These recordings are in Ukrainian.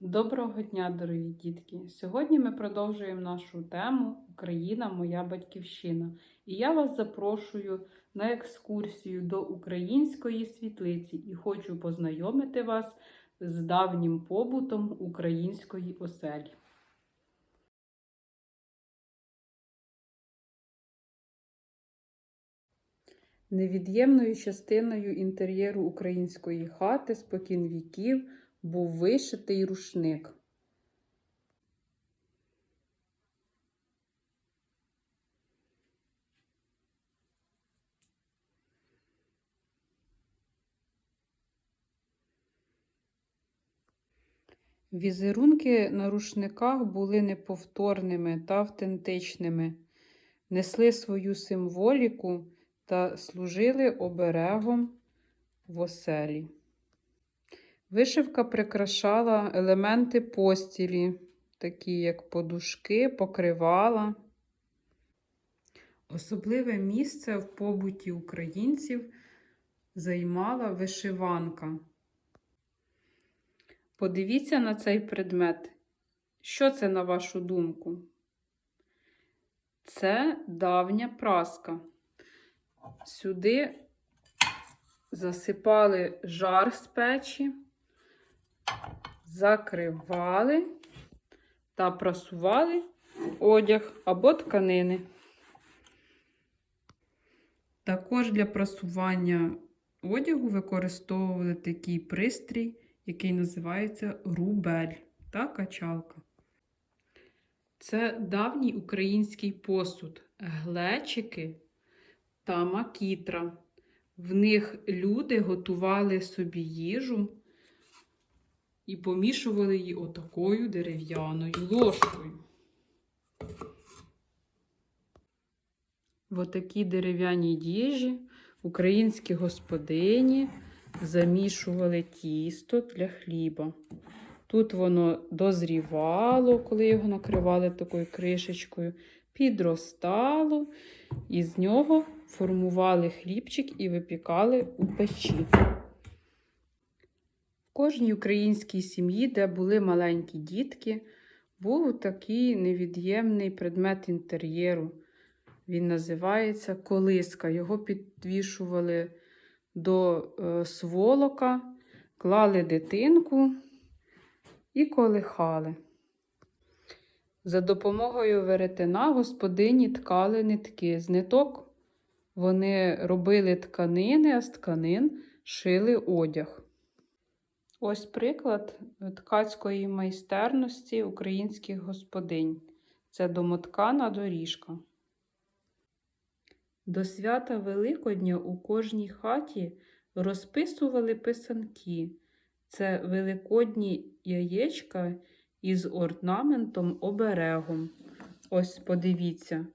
Доброго дня, дорогі дітки! Сьогодні ми продовжуємо нашу тему Україна, моя батьківщина. І я вас запрошую на екскурсію до української світлиці і хочу познайомити вас з давнім побутом української оселі. Невід'ємною частиною інтер'єру української хати спокінвіків був вишитий рушник. Візерунки на рушниках були неповторними та автентичними, несли свою символіку та служили оберегом в оселі. Вишивка прикрашала елементи постілі, такі як подушки, покривала. Особливе місце в побуті українців займала вишиванка. Подивіться на цей предмет. Що це, на вашу думку? Це давня праска. Сюди засипали жар з печі, закривали та прасували одяг або тканини. Також для прасування одягу використовували такий пристрій, який називається рубель та качалка. Це давній український посуд, глечики та макітра. В них люди готували собі їжу і помішували її отакою дерев'яною ложкою. В отакій дерев'яній діжі українські господині замішували тісто для хліба. Тут воно дозрівало, коли його накривали такою кришечкою, підростало, і з нього формували хлібчик і випікали у печі. Кожній українській сім'ї, де були маленькі дітки, був такий невід'ємний предмет інтер'єру. Він називається колиска. Його підвішували до е, сволока, клали дитинку і колихали. За допомогою веретена господині ткали нитки. З ниток вони робили тканини, а з тканин шили одяг. Ось приклад ткацької майстерності українських господинь. Це домоткана доріжка. До свята Великодня у кожній хаті розписували писанки. Це великодні яєчка із орнаментом оберегом. Ось подивіться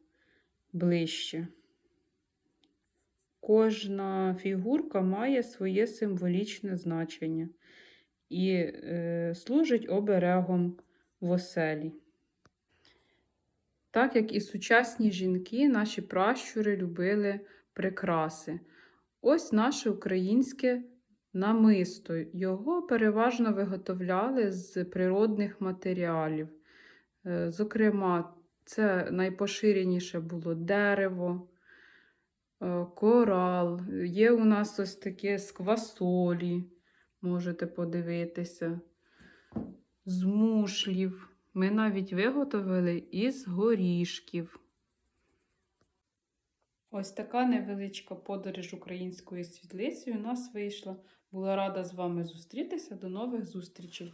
ближче. Кожна фігурка має своє символічне значення і е, служить оберегом в оселі. Так як і сучасні жінки, наші пращури любили прикраси. Ось наше українське намисто. Його переважно виготовляли з природних матеріалів. Е, Зокрема, це найпоширеніше було дерево, е, корал. Є у нас ось таке з квасолі, можете подивитися, з мушлів. Ми навіть виготовили із горішків. Ось така невеличка подорож українською світлицею у нас вийшла. Була рада з вами зустрітися. До нових зустрічей!